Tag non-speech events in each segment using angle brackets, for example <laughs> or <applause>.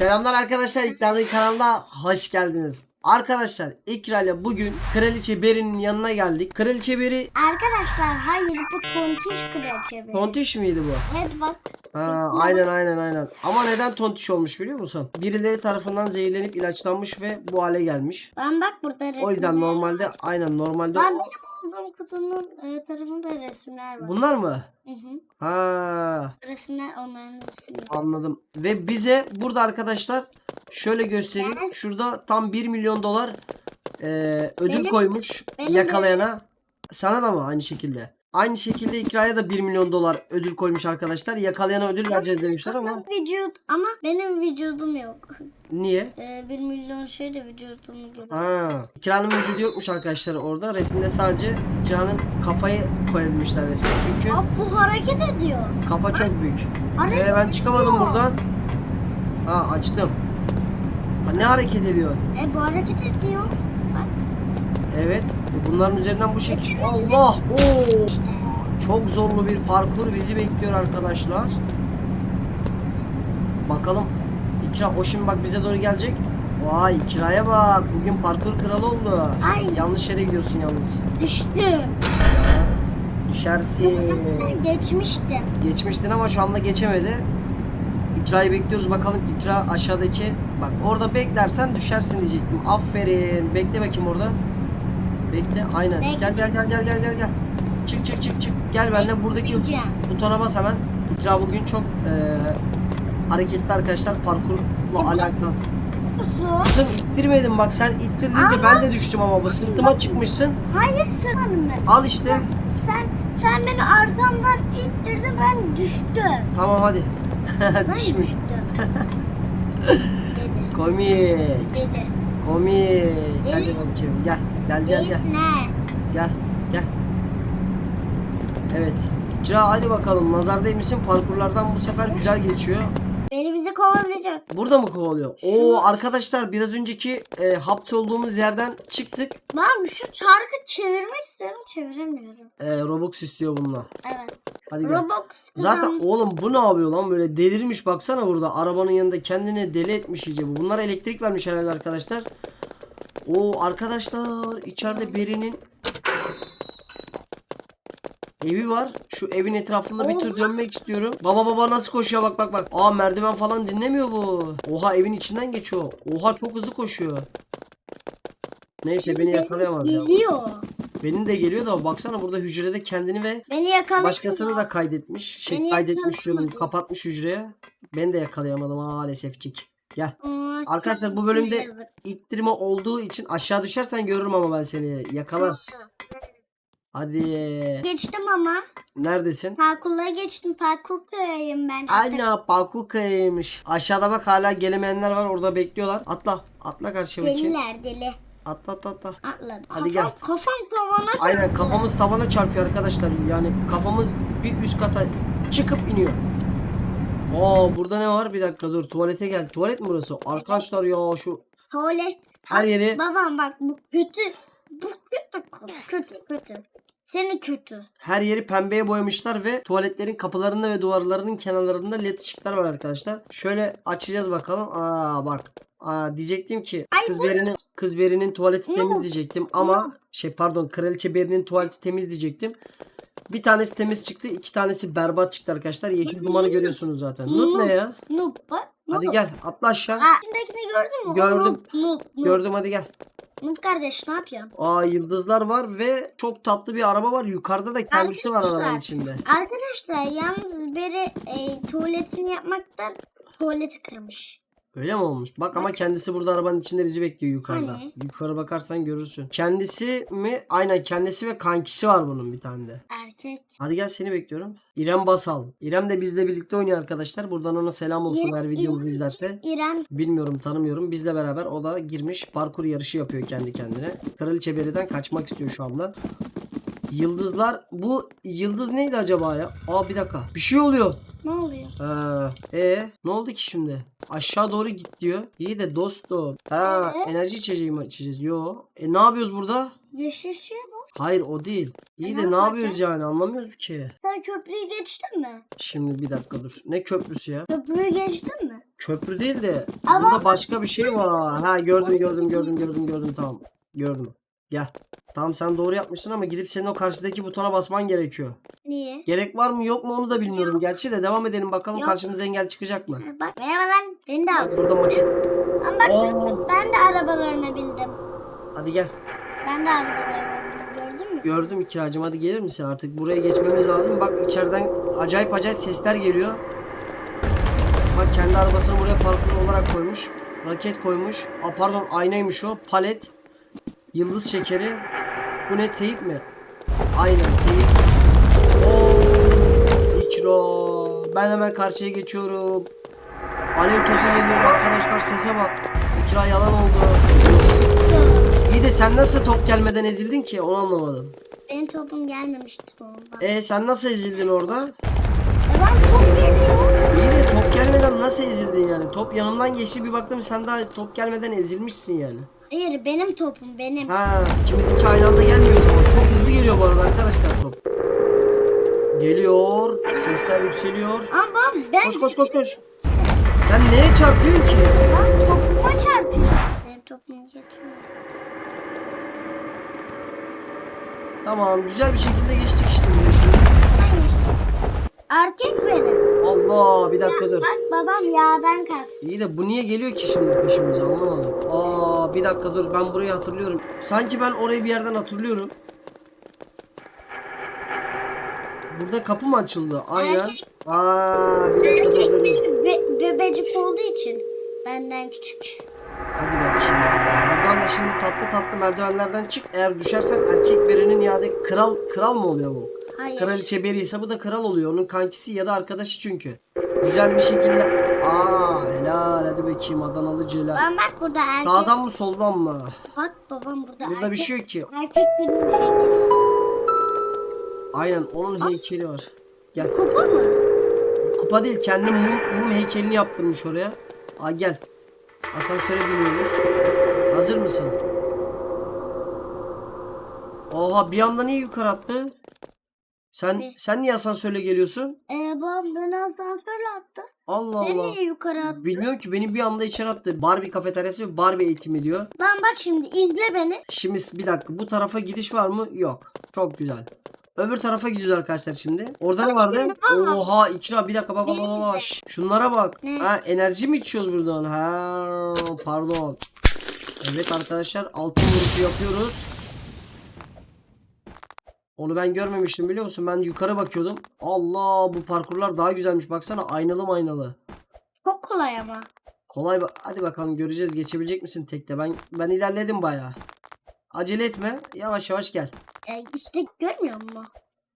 Selamlar arkadaşlar İkra'nın kanalına hoş geldiniz. Arkadaşlar İkra ile bugün Kraliçe Beri'nin yanına geldik. Kraliçe Beri Arkadaşlar hayır bu tontiş kraliçe benim. tontiş miydi bu? Evet bak. Ha, aynen aynen aynen. Ama neden tontiş olmuş biliyor musun? Birileri tarafından zehirlenip ilaçlanmış ve bu hale gelmiş. Ben bak burada. O yüzden normalde aynen normalde Ben benim olduğum kutunun e, tarafında resimler var. bunlar mı? Hı hı. Ha Resimler onların resmi. anladım. Ve bize burada arkadaşlar şöyle göstereyim. Şurada tam 1 milyon dolar e, ödül Benim- koymuş benim yakalayana. Sana da mı aynı şekilde? Aynı şekilde ikraya da 1 milyon dolar ödül koymuş arkadaşlar. Yakalayana ödül vereceğiz demişler ama Vücut ama benim vücudum yok. niye? E, bir milyon şey de vücudumu görüyor. Ha, İkra'nın vücudu yokmuş arkadaşlar orada. Resimde sadece İkra'nın kafayı koyabilmişler resme. Çünkü Aa, bu hareket ediyor. kafa çok büyük. Hareket Ee, ben çıkamadım ediyor. buradan. Ha açtım. Ha, ne hareket ediyor? E bu hareket ediyor. Evet. Bunların üzerinden bu şekilde. Allah! Oo! Çok zorlu bir parkur bizi bekliyor arkadaşlar. Bakalım. İkra o şimdi bak bize doğru gelecek. Vay İkra'ya bak. Bugün parkur kralı oldu. Ay. Yanlış yere gidiyorsun yalnız. düştü. Düşersin. Geçmiştim. Geçmiştin ama şu anda geçemedi. İkra'yı bekliyoruz bakalım. İkra aşağıdaki. Bak orada beklersen düşersin diyecektim. Aferin. Bekle bakayım orada. Bekle. Aynen. Bekle. Gel gel gel gel gel gel gel. Çık çık çık çık. Gel benimle buradaki Bekleyeceğim. butona bas hemen. İkra bugün çok eee hareketli arkadaşlar parkurla alakalı. Kızım ittirmedim bak sen ittirdin de Ama- ben de düştüm ama bu sırtıma çıkmışsın. Hayır sırtlanım ben. Al işte. Sen sen beni arkamdan ittirdin ben düştüm. Tamam hadi. Ben <laughs> Düşmüş. düştüm. <laughs> Deli. Komik. Deli. Komik. Hadi Değil. bakayım. Gel. Gel gel gel. Gel. Gel. Evet. Cira hadi bakalım. Nazar misin? Parkurlardan bu sefer güzel geçiyor. Beni bizi kovalayacak. Burada mı kovalıyor? Oo arkadaşlar biraz önceki e, hapsolduğumuz yerden çıktık. Ben şu çarkı çevirmek istiyorum çeviremiyorum. E, Robux istiyor bununla. Evet. Hadi gel. Robux. Zaten oğlum bu ne yapıyor lan böyle delirmiş baksana burada arabanın yanında kendini deli etmiş iyice bu. Bunlar elektrik vermiş herhalde arkadaşlar. Oo arkadaşlar içeride Beri'nin evi var. Şu evin etrafında bir tur dönmek istiyorum. Baba baba nasıl koşuyor bak bak bak. Aa merdiven falan dinlemiyor bu. Oha evin içinden geçiyor. Oha çok hızlı koşuyor. Neyse beni yakalayamaz ya. Geliyor. Benim de geliyor da baksana burada hücrede kendini ve Beni yakaladı. Başkasını da kaydetmiş. Şey Beni kaydetmiş diyorum. Kapatmış hücreye. Ben de yakalayamadım maalesefcik. Gel. Arkadaşlar bu bölümde ittirme olduğu için aşağı düşersen görürüm ama ben seni. Yakalar. Hadi. Geçtim ama. Neredesin? Parkurlara geçtim. Parkur köyüyüm ben. Aynen Pakuka'ymış. Aşağıda bak hala gelemeyenler var orada bekliyorlar. Atla. Atla karşıya bakayım. Deliler deli. Atla atla atla. Atladı. Hadi kafam, gel. Kafam tavana Aynen kafamız tavana çarpıyor arkadaşlar. Yani kafamız bir üst kata çıkıp iniyor. Aa burada ne var? Bir dakika dur. Tuvalete gel. Tuvalet mi burası? Arkadaşlar ya şu Öyle. her yeri Babam bak bu kötü. Bu kötü. Kötü kötü. Seni kötü. her yeri pembeye boyamışlar ve tuvaletlerin kapılarında ve duvarlarının kenarlarında led ışıklar var arkadaşlar. Şöyle açacağız bakalım. Aa bak. Aa diyecektim ki Ay, kız bu- berinin kız berinin tuvaleti temiz diyecektim ama şey pardon kraliçe berinin tuvaleti temiz diyecektim. Bir tanesi temiz çıktı, iki tanesi berbat çıktı arkadaşlar. Yeşil dumanı görüyorsunuz zaten. Nut ne ya? Noob bak. Hadi noob. gel atla aşağı. Ha, içindekini gördün mü? Gördüm. Noob, noob, noob. Gördüm hadi gel. Noob kardeş ne yapıyorsun? Aa yıldızlar var ve çok tatlı bir araba var. Yukarıda da kendisi var arabanın içinde. Arkadaşlar yalnız biri e, tuvaletini yapmaktan tuvaleti kırmış. Öyle mi olmuş? Bak ama kendisi burada arabanın içinde bizi bekliyor yukarıda. Hani? Yukarı bakarsan görürsün. Kendisi mi? Aynen kendisi ve kankisi var bunun bir tane de. Erkek. Hadi gel seni bekliyorum. İrem Basal. İrem de bizle birlikte oynuyor arkadaşlar. Buradan ona selam olsun İrem- eğer videomuzu izlerse. İrem. Bilmiyorum tanımıyorum. Bizle beraber o da girmiş parkur yarışı yapıyor kendi kendine. Kraliçe Beri'den kaçmak istiyor şu anda. Yıldızlar bu yıldız neydi acaba ya? Aa bir dakika. Bir şey oluyor. Ne oluyor? Ee, e ne oldu ki şimdi? Aşağı doğru git diyor. İyi de dostum. Ha Evet. enerji içeceği mi içeceğiz? Yo. E ne yapıyoruz burada? Yeşil şey bas. Hayır o değil. İyi de ne ne yapıyoruz yani anlamıyoruz ki. Sen köprüyü geçtin mi? Şimdi bir dakika dur. Ne köprüsü ya? Köprüyü geçtin mi? Köprü değil de Ama- burada başka bir şey var. Ha gördüm gördüm gördüm gördüm gördüm tamam. Gördüm. Gel. Tamam sen doğru yapmışsın ama gidip senin o karşıdaki butona basman gerekiyor. Niye? Gerek var mı yok mu onu da bilmiyorum. Gerçi de devam edelim bakalım Yok. karşımıza engel çıkacak mı? Bak merhaba lan. Beni de al. Burada maket. Ama bak Oo. ben de arabalarına bindim. Hadi gel. Ben de arabalarına bindim. Gördün mü? Gördüm kiracım hadi gelir misin artık buraya geçmemiz lazım. Bak içeriden acayip acayip sesler geliyor. Bak kendi arabasını buraya parkur olarak koymuş. Raket koymuş. Aa, pardon aynaymış o. Palet. Yıldız şekeri. Bu ne teyip mi? Aynen teyip. Oo, İkro. Ben hemen karşıya geçiyorum. Alev topu geliyor arkadaşlar sese bak. İkra yalan oldu. İyi de sen nasıl top gelmeden ezildin ki onu anlamadım. Benim topum gelmemişti sonunda. E sen nasıl ezildin orada? E ben top geliyor. İyi de top gelmeden nasıl ezildin yani? Top yanımdan geçti bir baktım sen daha top gelmeden ezilmişsin yani. Hayır benim topum benim. Ha ikimizinki aynı anda gelmiyor o zaman. Çok hızlı geliyor bu arada arkadaşlar top. Geliyor. Sesler yükseliyor. Ama ben Koş koş koş koş. Sen neye çarpıyorsun ki? Ben topuma çarpıyorum. Benim topum geçmiyor. Tamam güzel bir şekilde geçtik işte şimdi. Erkek benim. Allah bir dakika dur. Bak babam yağdan kas. İyi de bu niye geliyor ki şimdi peşimize anlamadım. Aa bir dakika dur ben burayı hatırlıyorum. Sanki ben orayı bir yerden hatırlıyorum. Burada kapı mı açıldı? Aynen. Erkek- Aa bir dakika dur dur. dur. be- bebecik olduğu için benden küçük. Hadi bakayım. Buradan da şimdi tatlı tatlı merdivenlerden çık. Eğer düşersen erkek birinin yani kral kral mı oluyor bu? Hayır. Kraliçe beri ise bu da kral oluyor. Onun kankisi ya da arkadaşı çünkü. Güzel bir şekilde. Aa helal hadi bakayım Adanalı Celal. Ben bak burada erkek. Sağdan mı soldan mı? Bak babam burada Burada erkek. bir şey yok ki. Erkek benim heykeli. Aynen onun heykeli var. Gel. Kupa mı? Kupa değil kendi mum, mum heykelini yaptırmış oraya. Aa gel. Asansöre biniyoruz. Hazır mısın? Oha bir anda niye yukarı attı? Sen Ne? sen niye asansörle geliyorsun? Ee, babam beni asansörle attı. Allah Sen Allah. niye yukarı attın? Bilmiyorum ki beni bir anda içeri attı. Barbie kafeteryası ve Barbie eğitimi diyor. Lan bak şimdi izle beni. Şimdi bir dakika bu tarafa gidiş var mı? Yok. Çok güzel. Öbür tarafa gidiyoruz arkadaşlar şimdi. Orada ne vardı? Aa. Oha ikra bir dakika bak bak bak, bak. izle. Şş, Şunlara bak. Ne? Ha enerji mi içiyoruz buradan? Ha pardon. Evet arkadaşlar altın vuruşu yapıyoruz. Onu ben görmemiştim biliyor musun? Ben yukarı bakıyordum. Allah bu parkurlar daha güzelmiş. Baksana aynalı aynalı. Çok kolay ama. Kolay ba- Hadi bakalım göreceğiz. Geçebilecek misin tekte? Ben ben ilerledim bayağı. Acele etme. Yavaş yavaş gel. Ee, işte görmüyor musun?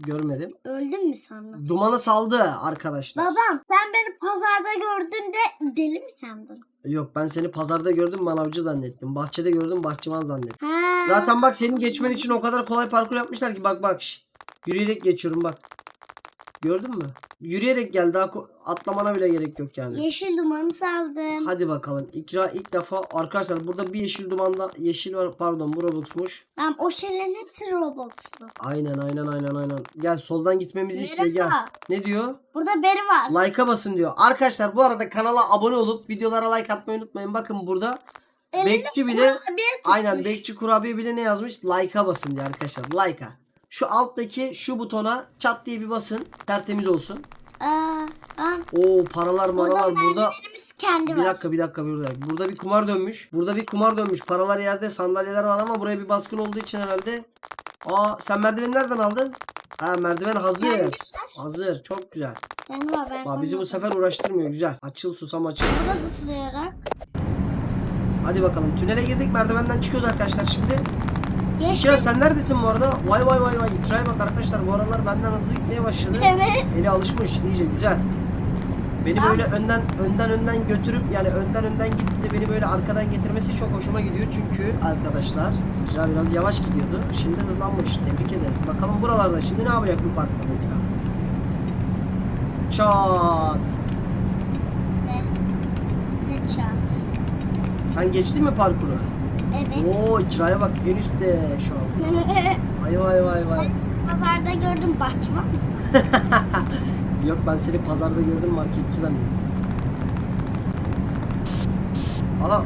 Görmedim. Öldün mü sandın? Dumanı saldı arkadaşlar. Babam sen beni pazarda gördün de deli mi sandın? Yok ben seni pazarda gördüm manavcı zannettim. Bahçede gördüm bahçıvan zannettim. Ha. Zaten bak senin geçmen için o kadar kolay parkur yapmışlar ki bak bak. şş. Yürüyerek geçiyorum bak. Gördün mü? Yürüyerek gel daha atlamana bile gerek yok yani. Yeşil dumanı saldım. Hadi bakalım. İkra ilk defa arkadaşlar burada bir yeşil dumanda yeşil var pardon bu Robux'muş. Lan o şeylerin hepsi Roblox'lu. Aynen aynen aynen aynen. Gel soldan gitmemizi istiyor gel. Merhaba. Ne diyor? Burada beri var. Like'a basın diyor. Arkadaşlar bu arada kanala abone olup videolara like atmayı unutmayın. Bakın burada Elinde bekçi bile aynen bekçi kurabiye bile ne yazmış? Like'a basın diyor arkadaşlar. Like'a. Şu alttaki şu butona çat diye bir basın. Tertemiz olsun. Aa, Oo paralar burada maralar burada. merdivenimiz kendi Bir var. dakika bir dakika burada. Burada bir kumar dönmüş. Burada bir kumar dönmüş. Paralar yerde sandalyeler var ama buraya bir baskın olduğu için herhalde. Aa sen merdiveni nereden aldın? Ha merdiven hazır. Gelmişler. Hazır. Çok güzel. Kendi var ben Aa, bizi bu sefer uğraştırmıyor. Güzel. Açıl susam açıl. Burada zıplayarak. Hadi bakalım. Tünele girdik. Merdivenden çıkıyoruz arkadaşlar şimdi. Geçtim. İkra sen neredesin bu arada? Vay vay vay vay. İkra'ya bak arkadaşlar. Bu aralar benden hızlı gitmeye başladı. Evet. Eli alışmış. iyice güzel. Beni böyle önden önden önden götürüp yani önden önden gidip de beni böyle arkadan getirmesi çok hoşuma gidiyor. Çünkü arkadaşlar İkra biraz yavaş gidiyordu. Şimdi hızlanmış. Tebrik ederiz. Bakalım buralarda şimdi ne yapacak bu parkurda İkra? Çat. Ne? Ne çat? Sen geçtin mi parkuru? Evet. Oo kiraya bak en üstte şu an. <laughs> Vay vay vay vay. Pazarda gördüm bahçıvan mısın? <laughs> Yok ben seni pazarda gördüm marketçi zannettim. Aha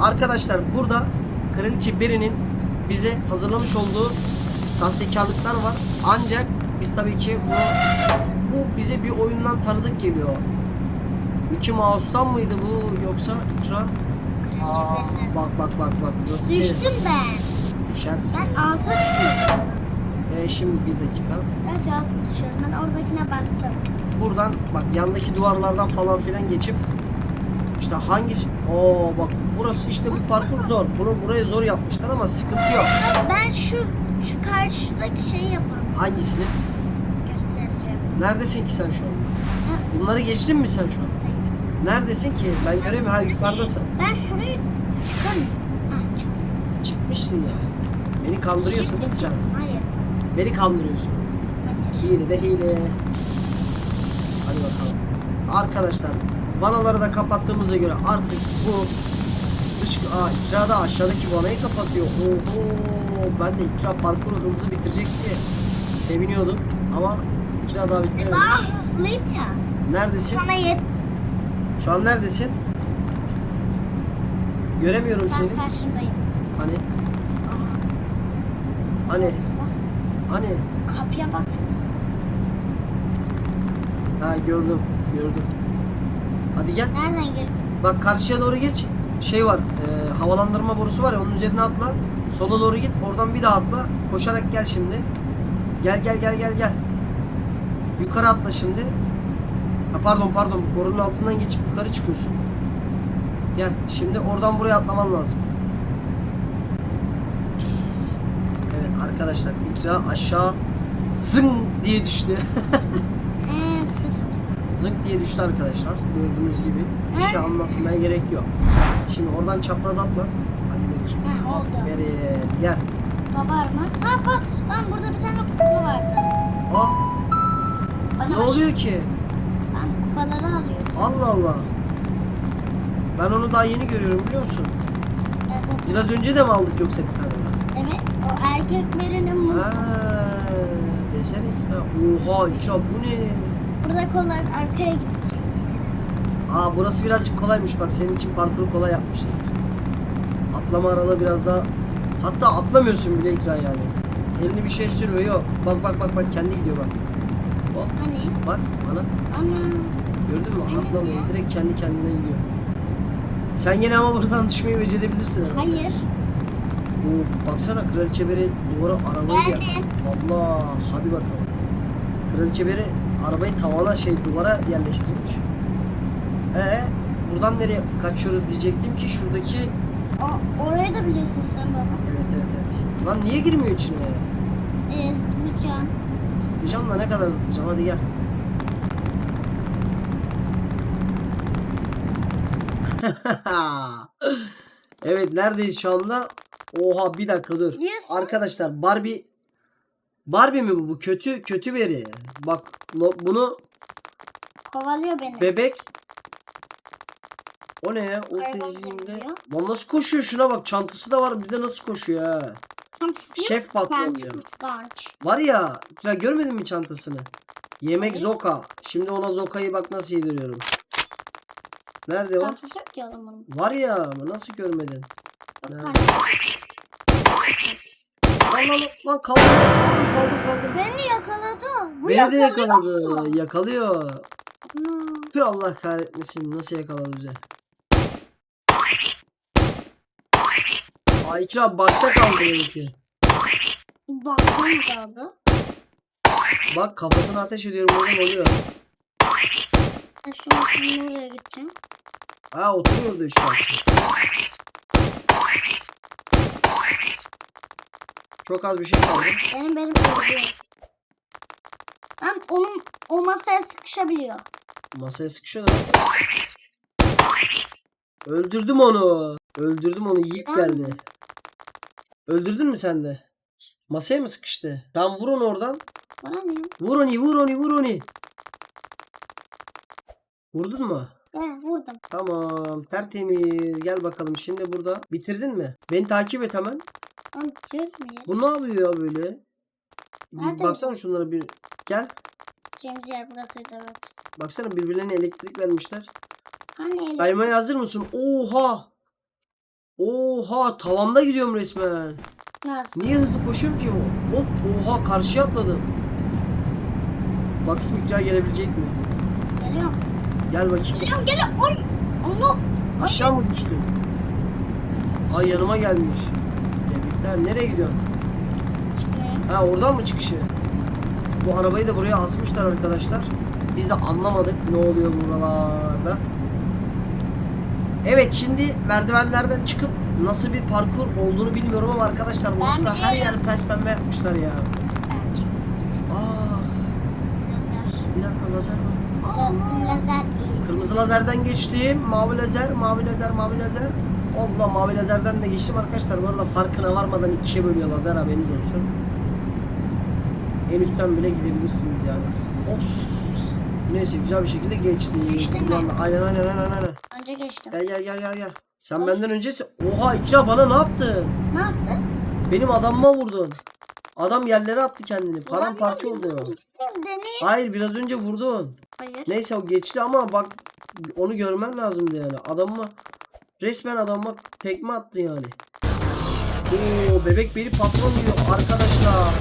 arkadaşlar burada Kraliçe Beri'nin bize hazırlamış olduğu sahtekarlıklar var. Ancak biz tabii ki bu, bu bize bir oyundan tanıdık geliyor. Mickey Mouse'tan mıydı bu yoksa ikra? Aa, bak bak bak bak. Bir- Düştüm ben. Düşersin. Ben alta düşüyorum. Ee, şimdi bir dakika. Sadece alta düşüyorum. Ben oradakine bastım. buradan bak yandaki duvarlardan falan filan geçip işte hangisi Oo bak burası işte bu parkur zor. Bunu buraya zor yapmışlar ama sıkıntı yok. Ben şu şu karşıdaki şeyi yapalım. Hangisini? Göstereceğim. Neredesin ki sen şu an? Bunları geçtin mi sen şu an? Neredesin ki? Ben göremiyorum. Ha yukarıdasın. Ben şurayı çıkamıyorum. Ha çık. Çıkmışsın ya. Beni kandırıyorsun değil mi sen? Hayır. Beni kandırıyorsun. Hayır. Hile de hile. Hadi bakalım. Arkadaşlar vanaları da kapattığımıza göre artık bu dış aa, ikra da aşağıdaki vanayı kapatıyor. Oho ben de ikra parkuru hızlı bitirecek diye seviniyordum ama ikra daha bitmemiş. Daha hızlıyım ya. Neredesin? Sana yet. Şu an neredesin? Göremiyorum seni. Ben karşındayım. Hani Aha. hani Bak, hani kapıya baksana. ha gördüm gördüm. Hadi gel. Nereden gel? Bak karşıya doğru geç. Şey var. e, havalandırma borusu var ya onun üzerine atla. Sola doğru git. Oradan bir daha atla. Koşarak gel şimdi. Gel gel gel gel gel. Yukarı atla şimdi. Ha, pardon pardon. Borunun altından geçip yukarı çıkıyorsun. Gel. Şimdi oradan buraya atlaman lazım. Evet arkadaşlar ikra aşağı zın diye düştü. <laughs> Ee. Zınk diye düştü arkadaşlar. Gördüğünüz gibi. Bir şey anlatmaya gerek yok. Şimdi oradan çapraz atla. Hadi oldu. Aferin. Gel. Babar mı? Ha bak. Lan burada bir tane kupa vardı. Ah ne oluyor ki? Kupaları alıyorum. Allah Allah. Ben onu daha yeni görüyorum biliyor musun? Zaten- Biraz önce de mi aldık yoksa bir tane daha? Evet. O erkeklerinin mu? Ha, desene. Ha, Oha İkra bu ne? Burada kollar arkaya gidecek. Aa burası birazcık kolaymış bak senin için parkuru kolay yapmışlar. Atlama aralığı biraz daha hatta atlamıyorsun bile ikra yani. Elini bir şey sürmüyor yok. Bak bak bak bak kendi gidiyor bak. Hop Hani? bak bana Ana. Gördün mü atlamıyor direkt kendi kendine gidiyor. Sen gene ama buradan düşmeyi becerebilirsin herhalde. Hayır. Oo, baksana kraliçe beri duvara arabayı ya. Geldim. Allah hadi bakalım. Kraliçe beri arabayı tavana şey duvara yerleştirmiş. Ee buradan nereye kaçıyoruz diyecektim ki şuradaki O, orayı da biliyorsun sen baba. Evet evet evet. Lan niye girmiyor içine? Ee, zıplayacağım. Zıplayacağım da ne kadar zıplayacağım hadi gel. <laughs> evet neredeyiz şu anda? Oha bir dakika dur. Diyorsun. Arkadaşlar Barbie Barbie mi bu? Bu kötü kötü biri. Bak lo- bunu Kovalıyor beni. bebek o ne ya? O. Lan nasıl koşuyor şuna bak çantası da var bir de nasıl koşuyor ha. Şef patron kıskanç. Var ya, ya görmedin mi çantasını? Yemek Zoka. Şimdi ona Zoka'yı bak nasıl yediriyorum. Nerede o? Çantası yok ki adamın. Var ya, nasıl görmedin? Yok Nerede? Lan lan lan kaldım. Beni yakaladı. Bu Beni de yakalıyor. yakaladı. Yakalıyor. Ana. Tüh Allah kahretmesin. Nasıl yakaladı bize? Ay ikra bakta kaldı benimki. Baktım kaldı. Bak kafasına ateş ediyorum oradan oluyor. Ben şu an şimdi oraya gideceğim. Ha oturuyordu parça. Çok az bir şey kaldı. Benim benim öldüğüm. Lan onun o masaya sıkışabiliyor. Masaya sıkışıyor da. Öldürdüm onu. Öldürdüm onu. Yiyip Neden? geldi. Öldürdün mü sen de? Masaya mı sıkıştı? Tamam vur onu oradan. Bana ne? Vur onu, vur onu, vur onu. Vurdun mu? Vurdum. Tamam tertemiz gel bakalım şimdi burada bitirdin mi? Beni takip et hemen. Lan görmüyor. Bu ne yapıyor ya böyle? Nerede? baksana şunlara bir gel. James yer burasıydı evet. Baksana birbirlerine elektrik vermişler. Hani el Kaymaya hazır mısın? Oha! Oha tavanda gidiyorum resmen. nasıl? Niye hızlı koşuyorum ki? Hop oha karşıya atladım. Bakayım ikrar gelebilecek mi? Geliyorum. Gel bakayım. Geliyorum geliyorum. Oy. Allah. Aşağı mı düştün? Ay yanıma gelmiş. Tebrikler. Nereye gidiyorsun? Çıkmayayım. Ha oradan mı çıkışı? Bu arabayı da buraya asmışlar arkadaşlar. Biz de anlamadık ne oluyor buralarda. Evet şimdi merdivenlerden çıkıp nasıl bir parkur olduğunu bilmiyorum ama arkadaşlar burası da her yer pes pembe yapmışlar ya. Aa, Lazer. bir dakika lazer var. La- Lazer. Kırmızı lazerden geçtim. Mavi lazer, mavi lazer, mavi lazer. Allah mavi lazerden de geçtim arkadaşlar. Bu arada farkına varmadan ikiye bölüyor lazer haberiniz olsun. En üstten bile gidebilirsiniz yani. Ops. Neyse güzel bir şekilde geçti. Geçtin mi? Aynen aynen aynen aynen. Önce geçtim. Gel gel gel gel gel. Sen Of. benden öncesin. Oha İkra bana ne yaptın? Ne yaptın? Benim adamıma vurdun. Adam yerlere attı kendini. Paramparça oldu. Deneyim. Hayır biraz önce vurdun. Hayır. Neyse o geçti ama bak onu görmen lazımdı yani. Adamı resmen adama tekme attı yani. Oo bebek beni patron diyor arkadaşlar.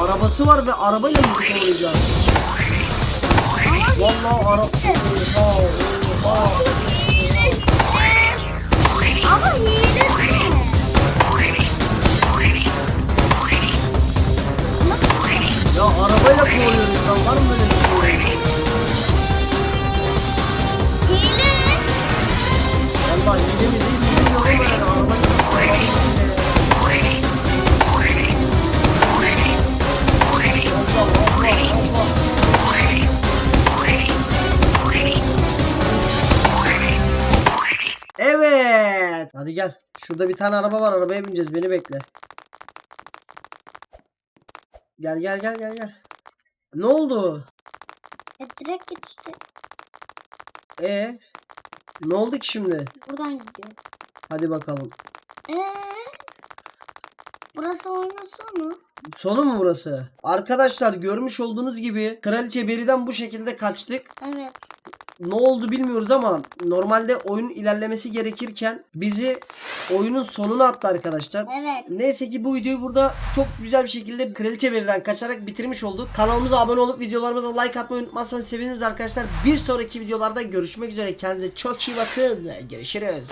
Arabası var ve arabayla mı kovalayacağız? Vallahi ara... Oha oha. Ya arabayla kovalıyoruz lan var mı böyle bir şey? Hile. Vallahi hile mi değil mi bilmiyorum ama yani Allah. Evet. Hadi gel. Şurada bir tane araba var. Arabaya bineceğiz. Beni bekle. Gel gel gel gel gel. Ne oldu? E, direkt geçti. E ne oldu ki şimdi? Buradan gidiyor. Hadi bakalım. Eee? Burası oyunun sonu. Sonu mu burası? Arkadaşlar görmüş olduğunuz gibi Kraliçe Beri'den bu şekilde kaçtık. Evet. Ne oldu bilmiyoruz ama normalde oyun ilerlemesi gerekirken bizi oyunun sonuna attı arkadaşlar. Evet. Neyse ki bu videoyu burada çok güzel bir şekilde Kraliçe Veri'den kaçarak bitirmiş olduk. Kanalımıza abone olup videolarımıza like atmayı unutmazsanız seviniriz arkadaşlar. Bir sonraki videolarda görüşmek üzere. Kendinize çok iyi bakın. Görüşürüz.